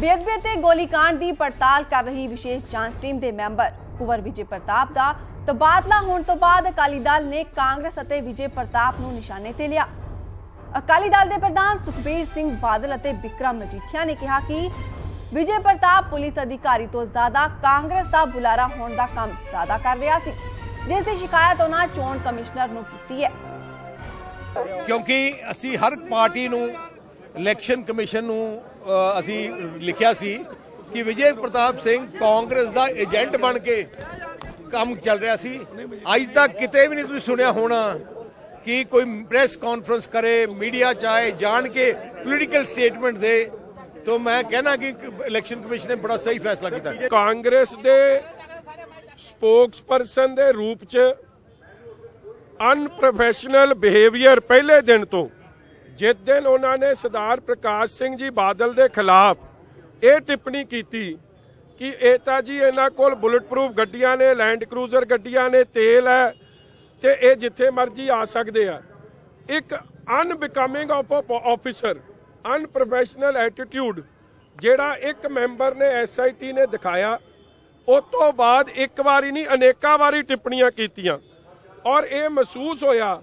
ਬੇਅਦਬੀ ਤੇ ਗੋਲੀकांड ਦੀ ਪੜਤਾਲ ਕਰ ਰਹੀ ਵਿਸ਼ੇਸ਼ ਜਾਂਚ ਟੀਮ ਦੇ ਮੈਂਬਰ। ਕੁਵਰ ਵਿਜੇ ਪ੍ਰਤਾਪ ਦਾ ਤਬਾਦਲਾ ਹੋਣ ਤੋਂ ਬਾਅਦ ਅਕਾਲੀ ਦਲ ਨੇ ਕਾਂਗਰਸ ਅਤੇ ਵਿਜੇ ਪ੍ਰਤਾਪ ਨੂੰ ਨਿਸ਼ਾਨੇ ਤੇ ਲਿਆ। ਅਕਾਲੀ ਦਲ ਦੇ ਪ੍ਰਧਾਨ ਸੁਖਬੀਰ ਸਿੰਘ ਬਾਦਲ ਅਤੇ ਵਿਕਰਮ ਮਜੀਠੀਆ ਨੇ ਕਿਹਾ ਕਿ ਵਿਜੇ ਪ੍ਰਤਾਪ ਪੁਲਿਸ ਅਧਿਕਾਰੀ ਤੋਂ ਜ਼ਿਆਦਾ ਕਾਂਗਰਸ ਦਾ ਬੁਲਾਰਾ ਹੋਣ ਦਾ ਕੰਮ ਜ਼ਿਆਦਾ ਕਰ ਰਿਹਾ ਸੀ, ਜਿਸ ਦੀ ਸ਼ਿਕਾਇਤ ਉਹਨਾਂ ਚੋਣ ਕਮਿਸ਼ਨਰ ਨੂੰ ਕੀਤੀ ਹੈ। ਕਿਉਂਕਿ ਅਸੀਂ ਹਰ ਪਾਰਟੀ ਨੂੰ ਇਲੈਕਸ਼ਨ ਕਮਿਸ਼ਨ ਨੂੰ ਅਸੀਂ ਲਿਖਿਆ ਸੀ ਕਿ ਵਿਜੇ ਪ੍ਰਤਾਪ ਸਿੰਘ ਕਾਂਗਰਸ ਦਾ ਏਜੰਟ ਬਣ ਕੇ ਕੰਮ ਚੱਲ ਰਿਹਾ ਸੀ। ਅੱਜ ਤੱਕ ਕਿਤੇ ਵੀ ਨਹੀਂ ਤੁਸੀਂ ਸੁਣਿਆ ਹੋਣਾ ਕਿ ਕੋਈ ਪ੍ਰੈਸ ਕਾਨਫਰੰਸ ਕਰੇ, ਮੀਡੀਆ ਚਾਹੇ, ਜਾਣ ਕੇ ਪੋਲੀਟੀਕਲ ਸਟੇਟਮੈਂਟ ਦੇ। ਤੋਂ ਮੈਂ ਕਹਿਣਾ ਕਿ ਇਲੈਕਸ਼ਨ ਕਮਿਸ਼ਨ ਨੇ ਬੜਾ ਸਹੀ ਫੈਸਲਾ ਕੀਤਾ। ਕਾਂਗਰਸ ਦੇ ਸਪੋਕਸਪਰਸਨ ਦੇ ਰੂਪ ਚ ਅਨਪ੍ਰੋਫੈਸ਼ਨਲ ਬਿਹੇਵੀਅਰ ਪਹਿਲੇ ਦਿਨ ਤੋਂ ਜਿਸ ਦਿਨ ਉਹਨਾਂ ਨੇ ਸਰਦਾਰ ਪ੍ਰਕਾਸ਼ ਸਿੰਘ ਜੀ ਬਾਦਲ ਦੇ ਖਿਲਾਫ ਇਹ ਟਿੱਪਣੀ ਕੀਤੀ ਕਿ ਇਹ ਤਾਂ ਜੀ ਇਹਨਾਂ ਕੋਲ ਬੁਲਟ ਪ੍ਰੂਫ ਗੱਡੀਆਂ ਨੇ, ਲੈਂਡ ਕਰੂਜ਼ਰ ਗੱਡੀਆਂ ਨੇ, ਤੇਲ ਹੈ ਤੇ ਇਹ ਜਿੱਥੇ ਮਰਜ਼ੀ ਆ ਸਕਦੇ ਆ। ਇੱਕ unbecoming of officer unprofessional attitude ਜਿਹੜਾ ਇੱਕ ਮੈਂਬਰ ਨੇ ਐਸਆਈਟੀ ਨੇ ਦਿਖਾਇਆ, ਉਸ ਤੋਂ ਬਾਅਦ ਇੱਕ ਵਾਰੀ ਨਹੀਂ, ਅਨੇਕਾਂ ਵਾਰੀ ਟਿੱਪਣੀਆਂ ਕੀਤੀਆਂ। ਔਰ ਇਹ ਮਹਿਸੂਸ ਹੋਇਆ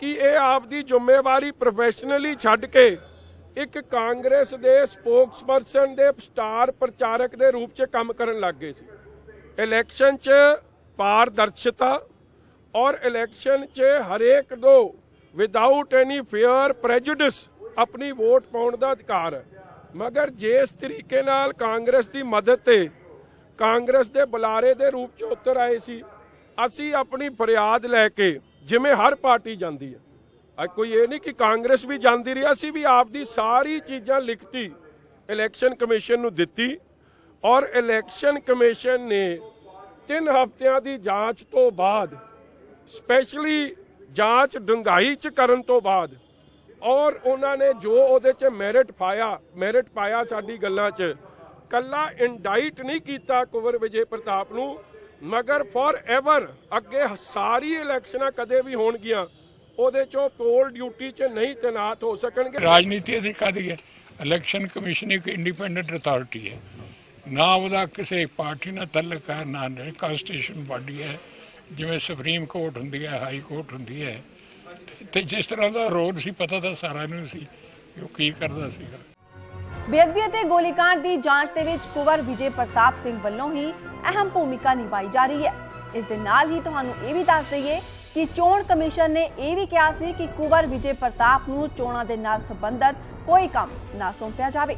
ਕਿ ਇਹ ਆਪ ਦੀ ਜ਼ਿੰਮੇਵਾਰੀ ਪ੍ਰੋਫੈਸ਼ਨਲੀ ਛੱਡ ਕੇ ਇੱਕ ਕਾਂਗਰਸ ਦੇ ਸਪੋਕਸਪਰਸਨ ਦੇ ਸਟਾਰ ਪ੍ਰਚਾਰਕ ਦੇ ਰੂਪ 'ਚ ਕੰਮ ਕਰਨ ਲੱਗ ਗਏ ਸੀ। ਇਲੈਕਸ਼ਨ 'ਚ ਪਾਰਦਰਸ਼ਤਾ ਔਰ ਇਲੈਕਸ਼ਨ 'ਚ ਹਰੇਕ ਦੋ ਵਿਦਆਊਟ ਐਨੀ ਫੇਅਰ ਪ੍ਰੈਜੁਡਿਸ ਆਪਣੀ ਵੋਟ ਪਾਉਣ ਦਾ ਅਧਿਕਾਰ ਹੈ। ਮਗਰ ਜਿਸ ਤਰੀਕੇ ਨਾਲ ਕਾਂਗਰਸ ਦੀ ਮਦਦ ਤੇ ਕਾਂਗਰਸ ਦੇ ਬੁਲਾਰੇ ਦੇ ਰੂਪ 'ਚ ਉੱਤਰ ਆਏ ਸੀ, ਅਸੀਂ ਆਪਣੀ ਫਰਿਆਦ ਲੈ ਕੇ ਜਿਵੇਂ ਹਰ ਪਾਰਟੀ ਜਾਂਦੀ ਹੈ। ਅੱਜ ਕੋਈ ਇਹ ਨਹੀਂ ਕਿ ਕਾਂਗਰਸ ਵੀ ਜਾਂਦੀ ਰਹੀ, ਅਸੀਂ ਵੀ ਆਪਦੀ ਸਾਰੀ ਚੀਜ਼ਾਂ ਲਿਖਤੀ, ਇਲੈਕਸ਼ਨ ਕਮਿਸ਼ਨ ਨੂੰ ਦਿੱਤੀ ਔਰ ਇਲੈਕਸ਼ਨ ਕਮਿਸ਼ਨ ਨੇ ਤਿੰਨ ਹਫ਼ਤਿਆਂ ਦੀ ਜਾਂਚ ਤੋਂ ਬਾਅਦ, ਸਪੈਸ਼ਲੀ ਜਾਂਚ ਡੂੰਘਾਈ ਚ ਕਰਨ ਤੋਂ ਬਾਅਦ ਔਰ ਉਹਨਾਂ ਨੇ ਜੋ ਉਹਦੇ ਚ ਮੈਰਿਟ ਪਾਇਆ ਮੈਰਿਟ ਪਾਇਆ ਸਾਡੀ ਗੱਲਾਂ ਚ, ਕੱਲਾ ਇੰਡਾਈਟ ਨਹੀਂ ਕੀਤਾ ਕੁਵਰ ਵਿਜੇ ਪ੍ਰਤਾਪ ਨੂੰ ਮਗਰ ਫॉर ਐਵਰ ਅੱਗੇ ਸਾਰੀ ਇਲੈਕਸ਼ਨਾਂ ਕਦੇ ਵੀ ਹੋਣਗੀਆਂ, ਉਹਦੇ ਚੋਂ ਪੋਲ ਡਿਊਟੀ 'ਚ ਨਹੀਂ ਤੈਨਾਤ ਹੋ ਸਕਣਗੇ। ਰਾਜਨੀਤੀ ਦੀ ਕਾਦੀ ਹੈ? ਇਲੈਕਸ਼ਨ ਕਮਿਸ਼ਨ ਇੱਕ ਇੰਡੀਪੈਂਡੈਂਟ ਅਥਾਰਟੀ ਹੈ। ਨਾ ਉਹਦਾ ਕਿਸੇ ਪਾਰਟੀ ਨਾਲ ਤਾਲੁਕ ਹੈ, ਨਾ ਕਾਂਸਟੀਟਿਊਸ਼ਨ ਬਾਡੀ ਹੈ। ਜਿਵੇਂ ਸੁਪਰੀਮ ਕੋਰਟ ਹੁੰਦੀ ਹੈ ਹਾਈ ਕੋਰਟ ਹੁੰਦੀ ਹੈ। ਤੇ- ਜਿਸ ਤਰ੍ਹਾਂ ਦਾ ਰੋਲ ਸੀ, ਪਤਾ ਤਾਂ ਸਾਰਾ ਨੂੰ ਸੀ ਕਿ ਉਹ ਕੀ ਕਰਦਾ ਸੀਗਾ। ਬੇਅਦਬੀ ਅਤੇ ਗੋਲੀकांड ਦੀ ਜਾਂਚ ਦੇ ਵਿੱਚ ਕੁਵਰ ਵਿਜੇ ਪ੍ਰਤਾਪ ਸਿੰਘ ਵੱਲੋਂ ਹੀ ਅਹਿਮ ਭੂਮਿਕਾ ਨਿਭਾਈ ਜਾ ਰਹੀ ਹੈ। ਇਸ ਦੇ ਨਾਲ ਹੀ ਤੁਹਾਨੂੰ ਇਹ ਵੀ ਦੱਸ ਦਈਏ ਕਿ ਚੋਣ ਕਮਿਸ਼ਨ ਨੇ ਇਹ ਵੀ ਕਿਹਾ ਸੀ ਕਿ ਕੁਵਰ ਵਿਜੇ ਪ੍ਰਤਾਪ ਨੂੰ ਚੋਣਾਂ ਦੇ ਨਾਲ ਸੰਬੰਧਤ ਕੋਈ ਕੰਮ ਨਾ ਸੌਂਪਿਆ ਜਾਵੇ।